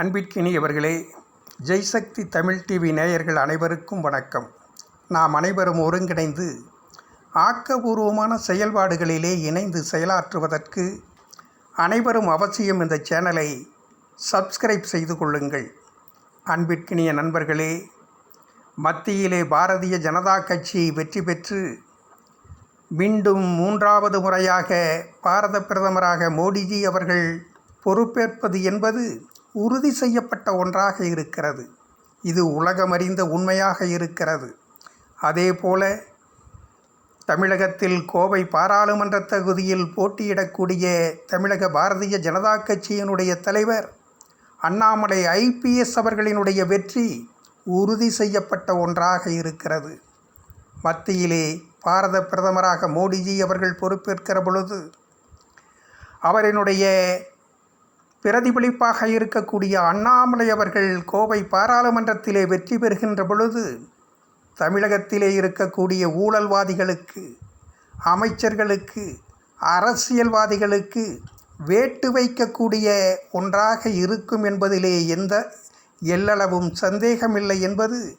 அன்பிற்கினியவர்களே Jaishakthi Tamil TV நேயர்கள் அனைவருக்கும் வணக்கம். நாம் அனைவரும் ஒருங்கிணைந்து ஆக்கபூர்வமான செயல்பாடுகளிலே இணைந்து செயலாற்றுவதற்கு அனைவரும் அவசியம் இந்த சேனலை சப்ஸ்கிரைப் செய்து கொள்ளுங்கள். அன்பிற்கினிய நண்பர்களே மத்தியிலே பாரதிய ஜனதா கட்சி வெற்றி பெற்று மீண்டும் மூன்றாவது முறையாக பாரத பிரதமராக மோடிஜி அவர்கள் பொறுப்பேற்பது என்பது உறுதி செய்யப்பட்ட ஒன்றாக இருக்கிறது. இது உலகமறிந்த உண்மையாக இருக்கிறது. அதேபோல தமிழகத்தில் கோவை பாராளுமன்ற தொகுதியில் போட்டியிடக்கூடிய தமிழக பாரதிய ஜனதா கட்சியினுடைய தலைவர் அண்ணாமலை ஐபிஎஸ் அவர்களினுடைய வெற்றி உறுதி செய்யப்பட்ட ஒன்றாக இருக்கிறது. மத்தியிலே பாரத பிரதமராக மோடிஜி அவர்கள் பொறுப்பேற்கிற பொழுது அவரினுடைய பிரதிபலிப்பாக இருக்கக்கூடிய அண்ணாமலை அவர்கள் கோவை பாராளுமன்றத்திலே வெற்றி பெறுகின்ற பொழுது தமிழகத்திலே இருக்கக்கூடிய ஊழல்வாதிகளுக்கு அமைச்சர்களுக்கு அரசியல்வாதிகளுக்கு வேட்டு வைக்கக்கூடிய ஒன்றாக இருக்கும் என்பதிலே எந்த எல்லளவும் சந்தேகமில்லை என்பது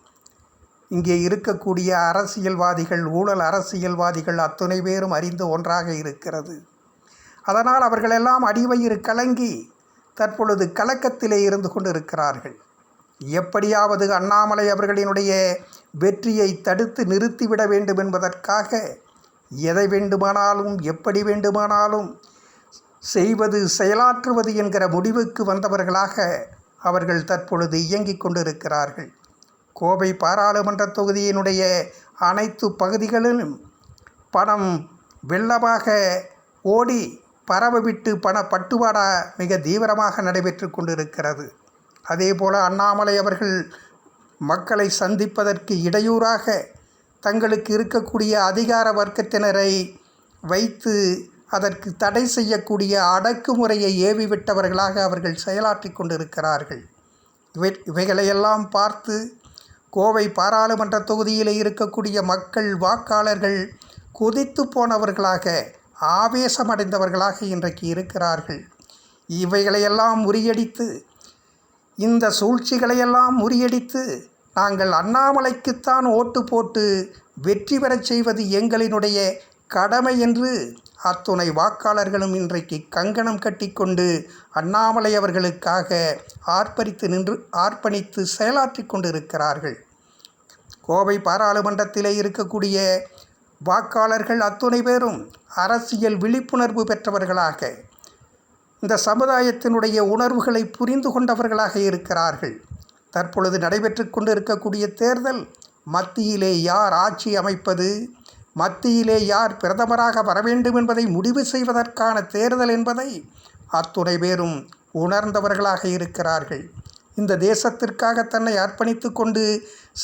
இங்கே இருக்கக்கூடிய அரசியல்வாதிகள் ஊழல் அரசியல்வாதிகள் அத்துணை பேரும் அறிந்த ஒன்றாக இருக்கிறது. அதனால் அவர்களெல்லாம் அடிவயிறு கலங்கி தற்பொழுது கலக்கத்திலே இருந்து கொண்டிருக்கிறார்கள். எப்படியாவது அண்ணாமலை அவர்களினுடைய வெற்றியை தடுத்து நிறுத்திவிட வேண்டும் என்பதற்காக எதை வேண்டுமானாலும் எப்படி வேண்டுமானாலும் செய்வது செயலாற்றுவது என்கிற முடிவுக்கு வந்தவர்களாக அவர்கள் தற்பொழுது இயங்கிக் கொண்டிருக்கிறார்கள். கோவை பாராளுமன்ற தொகுதியினுடைய அனைத்து பகுதிகளிலும் பணம் வெள்ளமாக ஓடி பரவவிட்டு பண பட்டுவாடா மிக தீவிரமாக நடைபெற்று கொண்டிருக்கிறது. அதேபோல் அண்ணாமலை அவர்கள் மக்களை சந்திப்பதற்கு இடையூறாக தங்களுக்கு இருக்கக்கூடிய அதிகார வர்க்கத்தினரை வைத்து அதற்கு தடை செய்யக்கூடிய அடக்குமுறையை ஏவிவிட்டவர்களாக அவர்கள் செயலாற்றி கொண்டிருக்கிறார்கள். இவை இவைகளையெல்லாம் பார்த்து கோவை பாராளுமன்ற தொகுதியில் இருக்கக்கூடிய மக்கள் வாக்காளர்கள் கொதித்து போனவர்களாக ஆவேசமடைந்தவர்களாக இன்றைக்கு இருக்கிறார்கள். இவைகளையெல்லாம் முறியடித்து இந்த சூழ்ச்சிகளையெல்லாம் முறியடித்து நாங்கள் அண்ணாமலைக்குத்தான் ஓட்டு போட்டு வெற்றி பெறச் செய்வது எங்களினுடைய கடமை என்று அத்துணை வாக்காளர்களும் இன்றைக்கு கங்கணம் கட்டிக்கொண்டு அண்ணாமலை அவர்களுக்காக ஆர்ப்பரித்து நின்று ஆர்ப்பணித்து செயலாற்றி கொண்டிருக்கிறார்கள். கோவை பாராளுமன்றத்திலே இருக்கக்கூடிய வாக்காளர்கள் அத்துணை பேரும் அரசியல் விழிப்புணர்வு பெற்றவர்களாக இந்த சமுதாயத்தினுடைய உணர்வுகளை புரிந்து கொண்டவர்களாக இருக்கிறார்கள். தற்பொழுது நடைபெற்று கொண்டிருக்கக்கூடிய தேர்தல் மத்தியிலே யார் ஆட்சி அமைப்பது மத்தியிலே யார் பிரதமராக வர வேண்டும் என்பதை முடிவு செய்வதற்கான தேர்தல் என்பதை அத்துணை பேரும் உணர்ந்தவர்களாக இருக்கிறார்கள். இந்த தேசத்திற்காக தன்னை அர்ப்பணித்து கொண்டு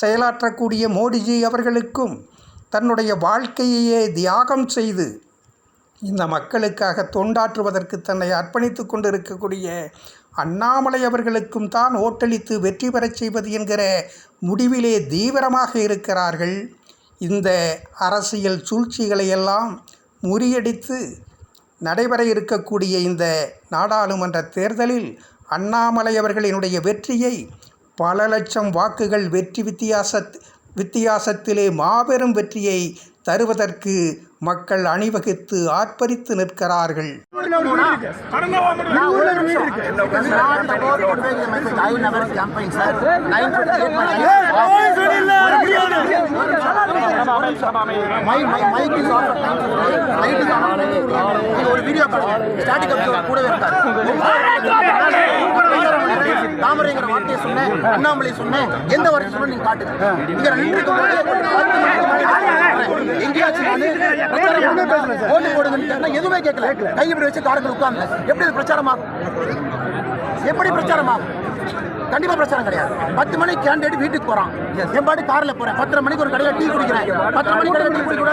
செயலாற்றக்கூடிய மோடிஜி அவர்களுக்கும் தன்னுடைய வாழ்க்கையையே தியாகம் செய்து இந்த மக்களுக்காக தொண்டாற்றுவதற்கு தன்னை அர்ப்பணித்து கொண்டிருக்கக்கூடிய அண்ணாமலை அவர்களுக்கும் தான் ஓட்டளித்து வெற்றி பெறச் செய்வது என்கிற முடிவிலே தீவிரமாக இருக்கிறார்கள். இந்த அரசியல் சூழ்ச்சிகளை எல்லாம் முறியடித்து நடைபெற இருக்கக்கூடிய இந்த நாடாளுமன்ற தேர்தலில் அண்ணாமலை அவர்களினுடைய வெற்றியை பல லட்சம் வாக்குகள் வெற்றி வித்தியாச வித்தியாசத்திலே மாபெரும் வெற்றியை தருவதற்கு மக்கள் அணிவகுத்து ஆர்ப்பரித்து நிற்கிறார்கள் ஒரு வீடியோ கூட தாமரைங்கிற வார்த்தையை சொன்னேன் அண்ணாமலை சொன்னேன். எந்த வார்த்தை சொன்ன நீங்க காட்டுங்க. இங்க ரெண்டு எங்கேயாச்சும். ஓட்டு போடுங்கன்னு எதுவுமே கேட்கல. கை இப்படி வச்சு காரங்கள் உட்கார்ந்து எப்படி இது பிரச்சாரமாகும் எப்படி பிரச்சாரமாகும் கண்டிப்பா பிரச்சாரம் கிடையாது. பத்து மணிக்கு கேண்டிடேட் வீட்டுக்கு போறான். என் பாட்டு கார்ல போறேன். பத்தரை மணிக்கு ஒரு கடையில டீ குடிக்கிறேன். பத்தரை மணிக்கு கடையில டீ குடிக்க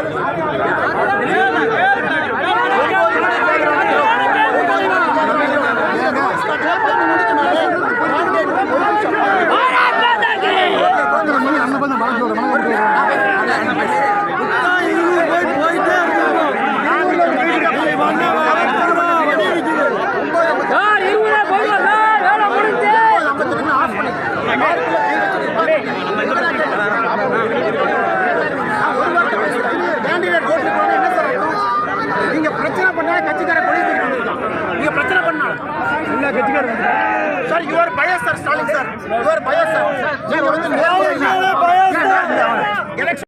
sir your bias sir Stalin sir. Your bias sir. நீங்க வந்து